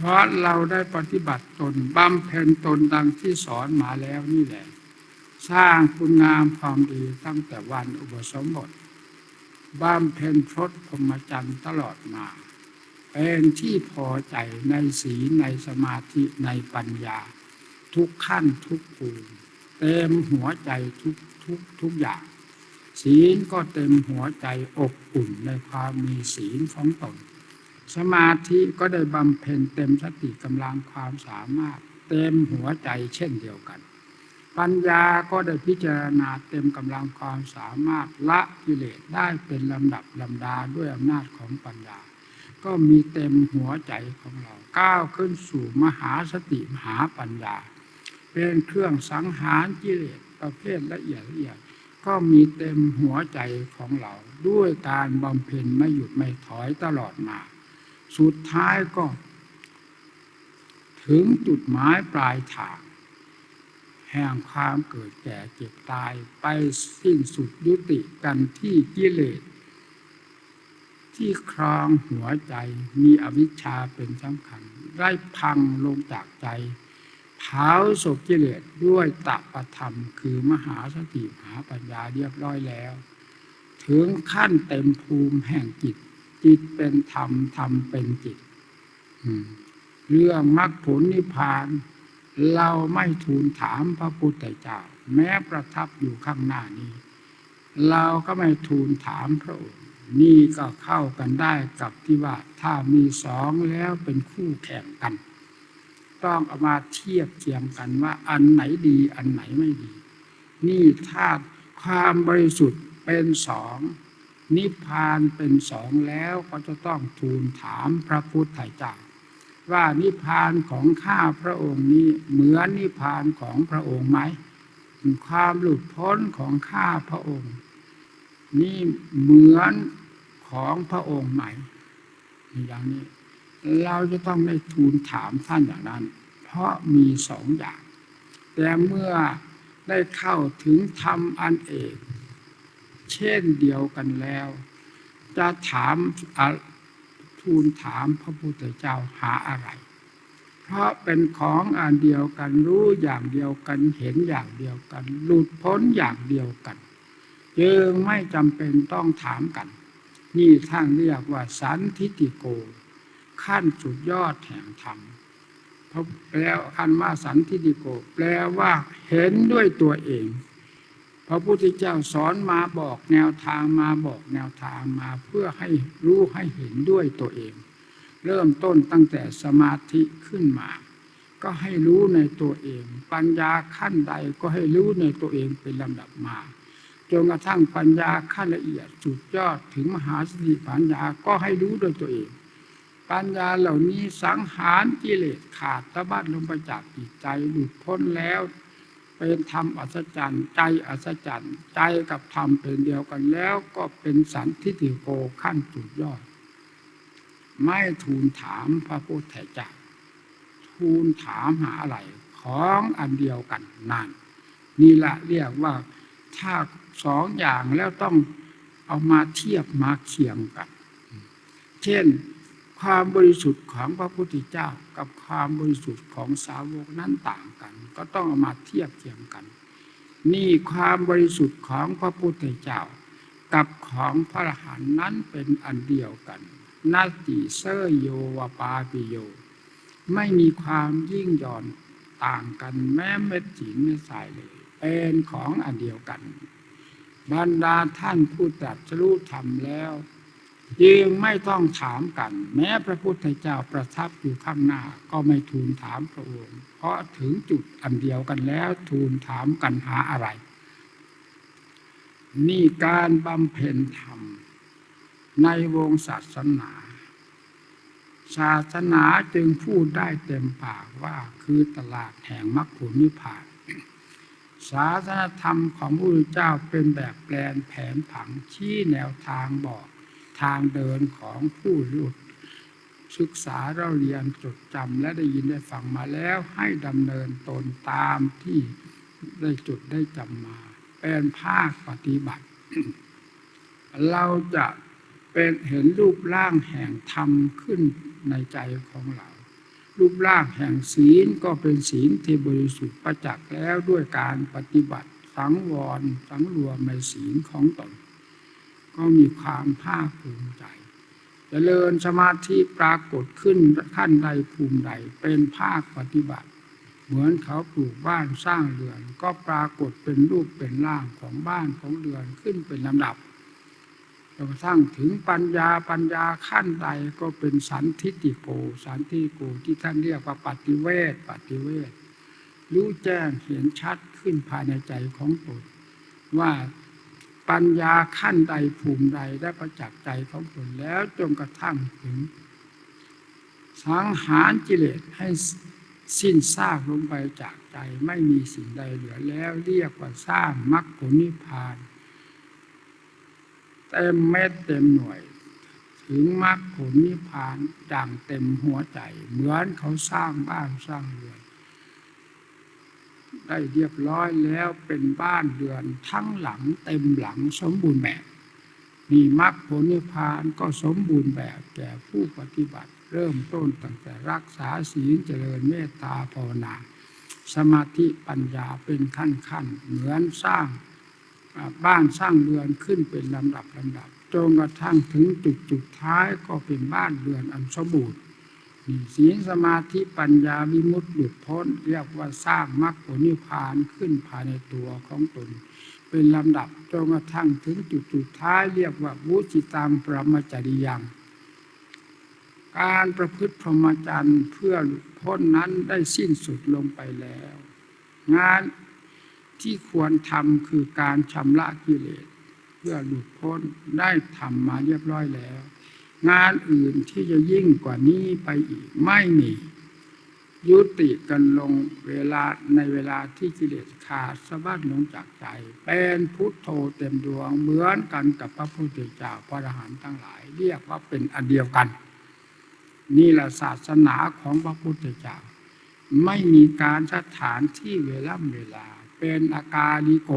เพราะเราได้ปฏิบัติตนบำเพ็ญตนดังที่สอนมาแล้วนี่แหละ สร้างคุณงามความดีตั้งแต่วันอุปสมบทบำเพ็ญพรตพรหมจรรย์ตลอดมา เป็นที่พอใจในศีลในสมาธิในปัญญา ทุกขั้นทุกภูมิเต็มหัวใจทุกทุกทุกอย่าง ศีลก็เต็มหัวใจอบอุ่นในความมีศีลของตน สมาธิก็ได้บำเพ็ญเต็มสติกำลังความสามารถ เต็มหัวใจเช่นเดียวกัน ปัญญาก็ได้พิจารณาเต็มกำลังความสามารถละกิเลสได้เป็นลำดับลำดาด้วยอำนาจของปัญญา ก็มีเต็มหัวใจของเรา ก้าวขึ้นสู่มหาสติมหาปัญญา เป็นเครื่องสังหารกิเลสประเภทละเอียดละเอียดก็มีเต็มหัวใจของเรา ด้วยการบำเพ็ญไม่หยุดไม่ถอยตลอดมา สุดท้ายก็ ถึงจุดหมายปลายทาง แห่งความเกิดแก่เจ็บตายไปสิ้นสุดยุติกันที่กิเลส ที่ครองหัวใจมีอวิชชาเป็นสำคัญได้พังลงจากใจเผาศพกิเลสด้วยตปธรรม คือมหาสติมหาปัญญาเรียบร้อยแล้ว ถึงขั้นเต็มภูมิแห่งจิต จิตเป็นธรรมธรรมเป็นจิตเรื่องมรรคผลนิพพาน เราไม่ทูลถามพระพุทธเจ้า แม้ประทับอยู่ข้างหน้านี้ เราก็ไม่ทูลถามพระองค์นี่ก็เข้ากันได้กับที่ว่าถ้ามีสองแล้วเป็นคู่แข่งกัน ต้องเอามาเทียบเทียมกันว่าอันไหนดีอันไหนไม่ดี นี่ถ้าความบริสุทธิ์เป็นสอง นิพพานเป็นสองแล้วก็จะต้องทูลถามพระพุทธเจ้าว่านิพพานของข้าพระองค์นี้เหมือนนิพพานของพระองค์ไหมความหลุดพ้นของข้าพระองค์ นี่เหมือนของพระองค์ไหมอย่างนี้ เราจะต้องได้ทูลถามท่านอย่างนั้น เพราะมีสองอย่าง แต่เมื่อได้เข้าถึงธรรมอันเอก เช่นเดียวกันแล้ว จะถามทูลถามพระพุทธเจ้าหาอะไร เพราะเป็นของอันเดียวกันรู้อย่างเดียวกันเห็นอย่างเดียวกัน หลุดพ้นอย่างเดียวกันจึงไม่จำเป็นต้องถามกัน นี่ท่านเรียกว่าสันทิติโก ขั้นสุดยอดแห่งธรรมเพราะแปลคันว่าสันทิติโก แปลว่าเห็นด้วยตัวเอง พระพุทธเจ้าสอนมาบอกแนวทางมาบอกแนวทางมาเพื่อให้รู้ให้เห็นด้วยตัวเอง เริ่มต้นตั้งแต่สมาธิขึ้นมา ก็ให้รู้ในตัวเอง ปัญญาขั้นใดก็ให้รู้ในตัวเองเป็นลำดับมาจนกระทั่งปัญญาขั้นละเอียดสุดยอดถึงมหาสติปัญญาก็ให้รู้โดยตัวเอง ปัญญาเหล่านี้สังหารกิเลสขาดตะบัดลงไปจากจิตใจหลุดพ้นแล้ว เป็นธรรมอัศจรรย์ใจอัศจรรย์ใจกับธรรมเป็นเดียวกันแล้วก็เป็นสันทิฏฐิโกขั้นสุดยอด ไม่ทูลถามพระพุทธเจ้าทูลถามหาอะไรของอันเดียวกันนั่นนี่แหละเรียกว่าถ้าสองอย่างแล้วต้องเอามาเทียบมาเคียงกัน เช่น ความบริสุทธิ์ของพระพุทธเจ้า กับความบริสุทธิ์ของสาวกนั้นต่างกัน ก็ต้องามาเทียบเทียงกัน นี่ความบริสุทธิ์ของพระพุทธเจ้า กับของพระอรหันต์นั้นเป็นอันเดียวกันนาติเซโยวปาปิโย ไม่มีความยิ่งหย่อนต่างกันแม้เม็ดจีนเม็ดทรายเลย เป็นของอันเดียวกัน บรรดาท่านผู้ตรัสรู้ธรรมแล้ว จึงไม่ต้องถามกัน แม้พระพุทธเจ้าประทับอยู่ข้างหน้าก็ไม่ทูลถามพระองค์ เพราะถึงจุดอันเดียวกันแล้วทูลถามกันหาอะไร นี่การบำเพ็ญธรรม ในวงศาสนา ศาสนาจึงพูดได้เต็มปากว่าคือตลาดแห่งมรรคผลนิพพานศาสนธรรมของพระพุทธเจ้าเป็นแบบแปลนแผนผังชี้แนวทางบอก ทางเดินของผู้หลุดศึกษาเราเรียนจดจำและได้ยินได้ฟังมาแล้วให้ดำเนินตนตามที่ได้จดได้จำมา เป็นภาคปฏิบัติ เราจะเป็นเห็นรูปร่างแห่งธรรมขึ้นในใจของเรา รูปร่างแห่งศีลก็เป็นศีลที่บริสุทธิ์ประจักษ์แล้วด้วยการปฏิบัติสังวรสังรวมในศีลของตน ก็มีความภาคภูมิใจจเจริญสมาธิปรากฏขึ้นขั้นใดภูมิใดเป็นภาคปฏิบัติ เหมือนเขาปลูกบ้านสร้างเรือน ก็ปรากฏเป็นรูปเป็นร่างของบ้านของเรือนขึ้นเป็นลำดับจนกระทั่งถึงปัญญาปัญญาขั้นใดก็เป็นสันทิติโกสันทิโกที่ท่านเรียกว่าปฏิเวทปฏิเวทรู้แจ้งเห็นชัดขึ้นภายในใจของตนว่า ปัญญาขั้นใดภูมิใดได้ประจักษ์ใจของตนแล้วจนกระทั่งถึง สังหารกิเลสให้สิ้นซากลงไปจากใจไม่มีสิ่งใดเหลือแล้วเรียกว่าสร้างมรรคผลนิพพานเต็มเม็ดเต็มหน่วย ถึงมรรคผลนิพพานดังเต็มหัวใจ เหมือนเขาสร้างบ้านสร้างเรือน ได้เรียบร้อยแล้วเป็นบ้านเรือนทั้งหลังเต็มหลังสมบูรณ์แบบนี่มรรคผลนิพพานก็สมบูรณ์แบบแก่ผู้ปฏิบัติ เริ่มต้นตั้งแต่รักษาศีลเจริญเมตตาภาวนา สมาธิปัญญาเป็นขั้นขั้นเหมือนสร้างบ้านสร้างเรือนขึ้นเป็นลำดับลำดับจนกระทั่งถึงจุดจุดท้ายก็เป็นบ้านเรือนอันสมบูรณ์ ศีลสมาธิปัญญาวิมุตติหลุดพ้น เรียกว่าสร้างมรรคผลนิพพานขึ้นภายในตัวของตน เป็นลำดับจนกระทั่งถึงจุดสุดท้ายเรียกว่าวุจิตังปรมจริยัง การประพฤติพรหมจรรย์เพื่อหลุดพ้นนั้นได้สิ้นสุดลงไปแล้ว งานที่ควรทำคือการชำระกิเลส เพื่อหลุดพ้นได้ทำมาเรียบร้อยแล้ว งานอื่นที่จะยิ่งกว่านี้ไปอีกไม่มียุติกันลงเวลาในเวลาที่กิเลสขาดสะบัดลงจากใจ เป็นพุทโธเต็มดวงเหมือนกันกับพระพุทธเจ้าพระอรหันต์ทั้งหลาย เรียกว่าเป็นอันเดียวกัน นี่แหละศาสนาของพระพุทธเจ้า ไม่มีการสถานที่เวลาเวลา เป็นอากาลิโก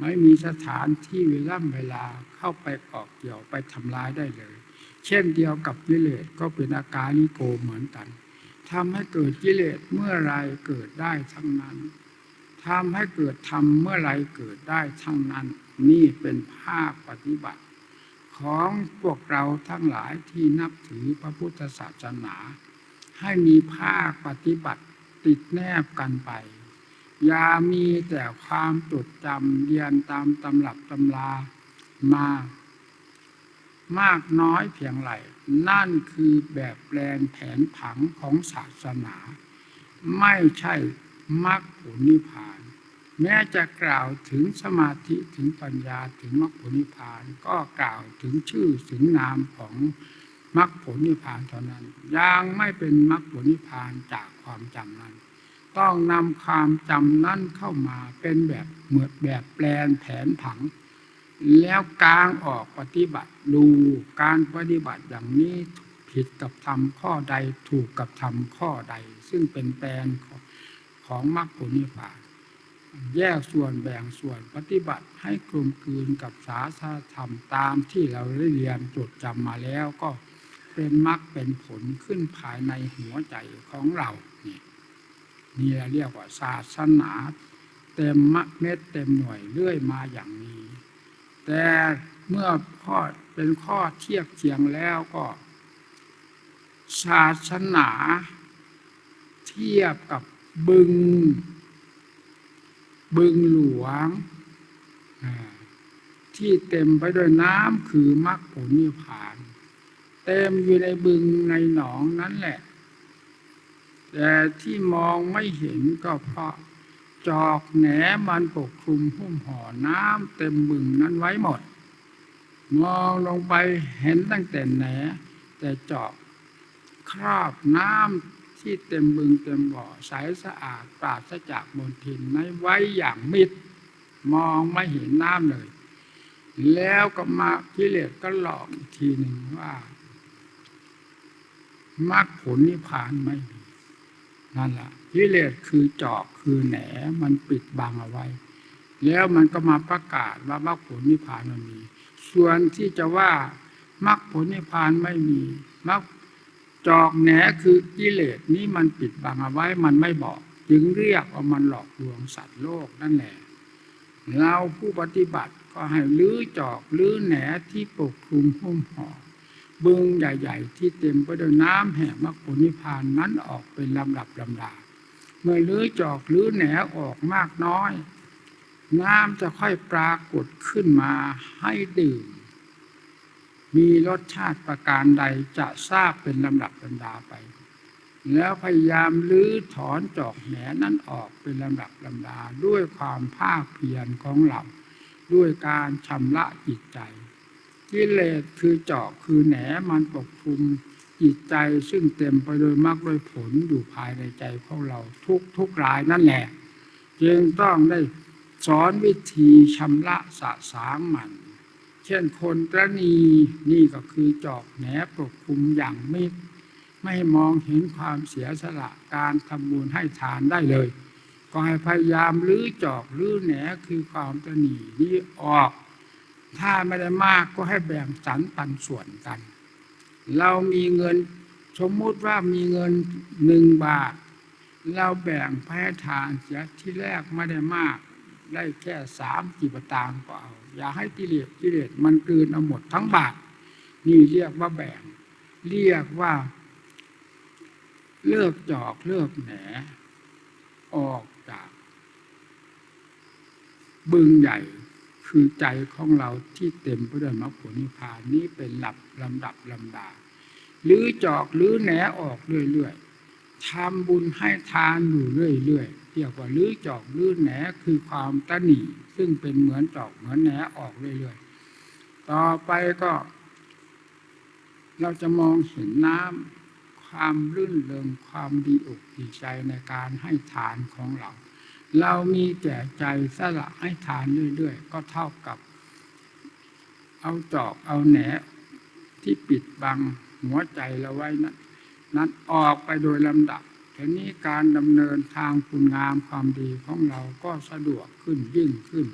ไม่มีสถานที่เวลาเวลาเข้าไปเกาะเกี่ยวไปทำลายได้เลย เช่นเดียวกับกิเลสก็เป็นอาการลิโกเหมือนกันทำให้เกิดกิเลสเมื่อไรเกิดได้ทั้งนั้นทำให้เกิดทำเมื่อไรเกิดได้ทั้งนั้น นี่เป็นภาคปฏิบัติ ของพวกเราทั้งหลายที่นับถือพระพุทธศาสนา ให้มีภาคปฏิบัติติดแนบกันไป อย่ามีแต่ความจดจำเรียนตามตำรับตำรามามากน้อยเพียงไรนั่นคือแบบแปลนแผนผังของศาสนา ไม่ใช่มรรคผลนิพพาน แม้จะกล่าวถึงสมาธิถึงปัญญาถึงมรรคผลนิพพาน ก็กล่าวถึงชื่อถึงนามของมรรคผลนิพพานเท่านั้น ยังไม่เป็นมรรคผลนิพพานจากความจำนั้น ต้องนำความจำนั้นเข้ามาเป็นแบบเหมือนแบบแปลนแผนผัง แล้วกลางออกปฏิบัติดูการปฏิบัติอย่างนี้ผิดกับทำข้อใดถูกกับทำข้อใด ซึ่งเป็นแปลนของมรรคผลนิพพานแยกส่วนแบ่งส่วนปฏิบัติให้กลมกลืนกับศาสนธรรมตามที่เราได้เรียนจดจำมาแล้วก็เป็นมรรคเป็นผลขึ้นภายในหัวใจของเรา นี่เรียกว่าศาสนา เต็มมเม็ดเต็มหน่วยเรื่อยมาอย่างนี้ แต่เมื่อข้อเป็นข้อเทียบเทียงแล้วก็ ศาสนา เทียบกับบึง บึงหลวง ที่เต็มไปด้วยน้ำคือมรรคผลนิพพาน เต็มอยู่ในบึงในหนองนั้นแหละ แต่ที่มองไม่เห็นก็เพราะจอกแหนมันปกคลุมหุ้มห่อน้ำเต็มบึงนั้นไว้หมด มองลงไปเห็นตั้งแต่แหน แต่จอกครอบน้ำที่เต็มบึงเต็มบ่อใสสะอาดปราศจากมลทินในไว้อย่างมิด มองไม่เห็นน้ำเลย แล้วก็มากิเลสก็หลอกอีกทีหนึ่งว่า มรรคผลนิพพานไม่มี นั่นแหละกิเลสคือจอกคือแหนมันปิดบังเอาไว้ แล้วมันก็มาประกาศว่ามรรคผลนิพพานมันมี ส่วนที่จะว่ามรรคผลนิพพานไม่มีมรรคจอกแหนคือกิเลสนี้มันปิดบังเอาไว้มันไม่บอก จึงเรียกว่ามันหลอกลวงสัตว์โลกนั่นแหละเราผู้ปฏิบัติก็ให้ลื้อจอกลื้อแหนที่ปกคลุมหุ้มห่อ บึงใหญ่ๆ ที่เต็มไปด้วยน้ำแห่งมรรคผลนิพพานนั้นออกเป็นลำดับลำดา เมื่อลื้อจอกลื้อแหนออกมากน้อย น้ำจะค่อยปรากฏขึ้นมาให้ดื่ม มีรสชาติประการใดจะทราบเป็นลำดับลำดาไป แล้วพยายามลื้อถอนจอกแหนนั้นออกเป็นลำดับลำดาด้วยความภาคเพียรของเราด้วยการชำระจิตใจ กิเลสคือเจอกคือแหนมันปกคลุมจิตใจซึ่งเต็มไปโดยมรรคด้วยผลอยู่ภายในใจของเราทุกทุกรายนั่นแหละจึงต้องได้สอนวิธีชำระสะสางมัน เช่นคนตรณีนี่ก็คือจอกแหนปกคลุมอย่างมิดไม่มองเห็นความเสียสละการทำบุญให้ทานได้เลย ก็ให้พยายามลื้อจอกลื้อแหนคือความตรณีนี้ออก ถ้าไม่ได้มากก็ให้แบ่งสรรปันส่วนกัน เรามีเงินสมมุติว่ามีเงินหนึ่งบาท เราแบ่งแพ้ทานเสียที่แรกไม่ได้มาก ได้แค่สามกี่ประตางก็เอา อย่าให้กิเลสกิเลสมันกลืนเอาหมดทั้งบาท นี่เรียกว่าแบ่ง เรียกว่า เลิกจอกเลิกแหนออกจาก บึงใหญ่ คือใจของเราที่เต็มไปด้วยมรรคผลนิพพานนี้เป็นหลับลำดับลำดาหรือจอกหรือแหนออกเรื่อยๆทำบุญให้ทานอยู่เรื่อยๆเรียกว่าลื้อจอกลื้อแหนคือความตะหนีซึ่งเป็นเหมือนจอกเหมือนแหนออกเรื่อยๆต่อไปก็ เราจะมองเห็นน้ำความรื่นเริงความดีอกดีใจในการให้ทานของเรา เรามีแก่ใจสละให้ทานเรื่อยๆก็เท่ากับ เอาจอกเอาแหนที่ปิดบังหัวใจเราไว้นั้นนั้นออกไปโดยลำดับทีนี้การดำเนินทางคุณงามความดีของเราก็สะดวกขึ้นยิ่งขึ้น